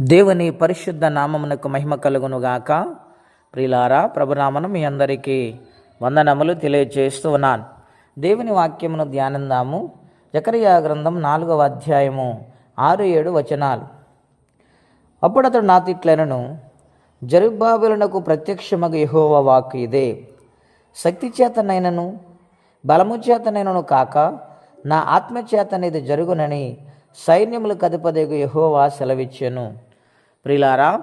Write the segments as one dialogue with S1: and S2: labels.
S1: దేవుని పరిశుద్ధ నామమునకు మహిమ కలుగునుగాక. ప్రిలారా ప్రభునామను మీ అందరికీ వందనములు తెలియజేస్తూ ఉన్నాను. దేవుని వాక్యమును ధ్యానందాము. జకరియా గ్రంథం నాలుగవ అధ్యాయము ఆరు ఏడు వచనాలు. అప్పుడు అతడు నాతిట్లనను జరుబాబులకు ప్రత్యక్షమగు యహోవ వాక్ ఇదే. శక్తి చేతనైనను బలము చేతనైనను కాక నా ఆత్మచేతనేది జరుగునని సైన్యములు కదుపదేగు యహోవా సెలవిచ్చెను. ప్రిలారా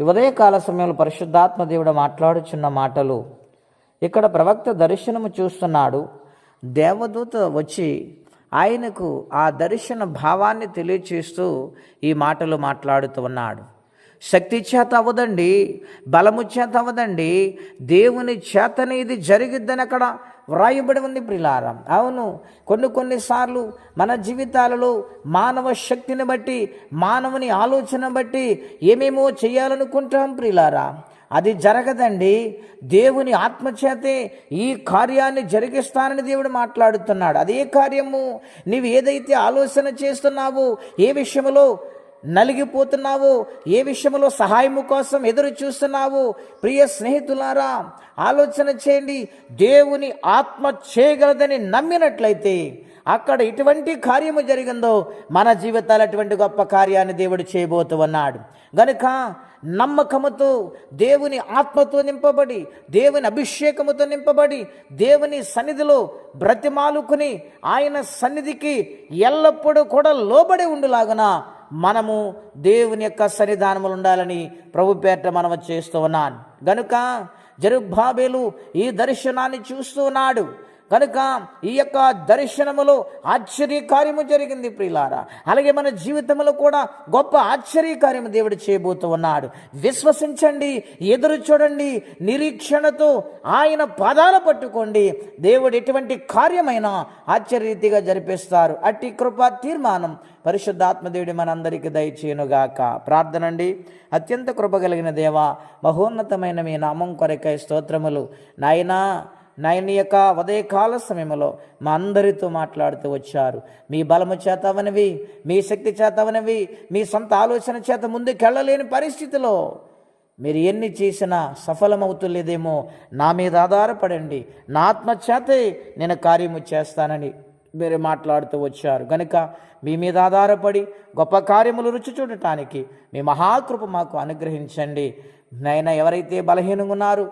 S1: ఈ ఉదయకాల సమయంలో పరిశుద్ధాత్మ దేవుడు మాట్లాడుచున్న మాటలు ఇక్కడ ప్రవక్త దర్శనము చూస్తున్నాడు. దేవదూత వచ్చి ఆయనకు ఆ దర్శన భావాన్ని తెలియచేస్తూ ఈ మాటలు మాట్లాడుతూ ఉన్నాడు. శక్తి చేత అవ్వదండి బలము చేత అవ్వదండి దేవుని చేతనే ఇది జరిగిద్దని అక్కడ వ్రాయబడి ఉంది ప్రిలారం. అవును కొన్ని కొన్నిసార్లు మన జీవితాలలో మానవ శక్తిని బట్టి మానవుని ఆలోచన బట్టి ఏమేమో చేయాలనుకుంటాం ప్రిలారా. అది జరగదండి. దేవుని ఆత్మచేతే ఈ కార్యాన్ని జరిగిస్తానని దేవుడు మాట్లాడుతున్నాడు. అదే కార్యము నీవు ఏదైతే ఆలోచన చేస్తున్నావో ఏ విషయంలో నలిగిపోతున్నావు? ఏ విషయంలో సహాయము కోసం ఎదురు చూస్తున్నావు? ప్రియ స్నేహితులారా ఆలోచన చేయండి. దేవుని ఆత్మ చేయగలదని నమ్మినట్లయితే అక్కడ ఎటువంటి కార్యము జరిగిందో మన జీవితాలు అటువంటి గొప్ప కార్యాన్ని దేవుడు చేయబోతూ ఉన్నాడు. గనుక నమ్మకముతో దేవుని ఆత్మతో నింపబడి దేవుని అభిషేకముతో నింపబడి దేవుని సన్నిధిలో బ్రతిమాలుకుని ఆయన సన్నిధికి ఎల్లప్పుడూ కూడా లోబడి ఉండులాగున మనము దేవుని యొక్క సన్నిధానములు ఉండాలని ప్రభు పేట మనము చేస్తూ ఉన్నాను గనుక జరుబ్బాబేలు ఈ దర్శనాన్ని చూస్తూ ఉన్నాడు. కనుక ఈ యొక్క దర్శనములో ఆశ్చర్యకార్యము జరిగింది ప్రియులారా. అలాగే మన జీవితంలో కూడా గొప్ప ఆశ్చర్యకార్యము దేవుడు చేయబోతూ ఉన్నాడు. విశ్వసించండి ఎదురు చూడండి నిరీక్షణతో ఆయన పాదాలు పట్టుకోండి. దేవుడు ఎటువంటి కార్యమైన ఆశ్చర్యరీతిగా జరిపిస్తారు. అట్టి కృపా తీర్మానం పరిశుద్ధాత్మదేవుడి మనందరికీ దయచేయునుగాక. ప్రార్థనండి. అత్యంత కృప కలిగిన దేవ మహోన్నతమైన మీ నామం కొరకై స్తోత్రములు. నాయనా నాయన యొక్క ఉదయకాల సమయంలో మా అందరితో మాట్లాడుతూ వచ్చారు. మీ బలము చేతవనివి మీ శక్తి చేతవనివి మీ సొంత ఆలోచన చేత ముందుకెళ్ళలేని పరిస్థితిలో మీరు ఎన్ని చేసినా సఫలమవుతులేదేమో నా మీద ఆధారపడండి. నా ఆత్మచేతే నేను కార్యము చేస్తానని మీరు మాట్లాడుతూ వచ్చారు. గనుక మీ మీద ఆధారపడి గొప్ప కార్యములు రుచి చూడటానికి మీ మహాకృప మాకు అనుగ్రహించండి. నైనా ఎవరైతే బలహీనంగా ఉన్నారు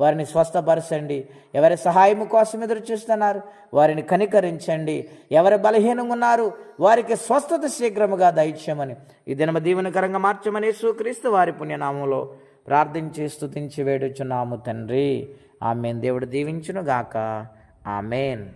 S1: వారిని స్వస్థపరచండి. ఎవరి సహాయము కోసం ఎదురు చూస్తున్నారు వారిని కనికరించండి. ఎవరి బలహీనంగా ఉన్నారు వారికి స్వస్థత శీఘ్రముగా దయచేయమని. ఈ దినమ దీవెనకరంగా మార్చమని సుక్రీస్తు వారి పుణ్యనామంలో ప్రార్థించి స్థుతించి వేడుచున్నాము తండ్రి. ఆమెన్. దేవుడు దీవించును గాక ఆమెన్.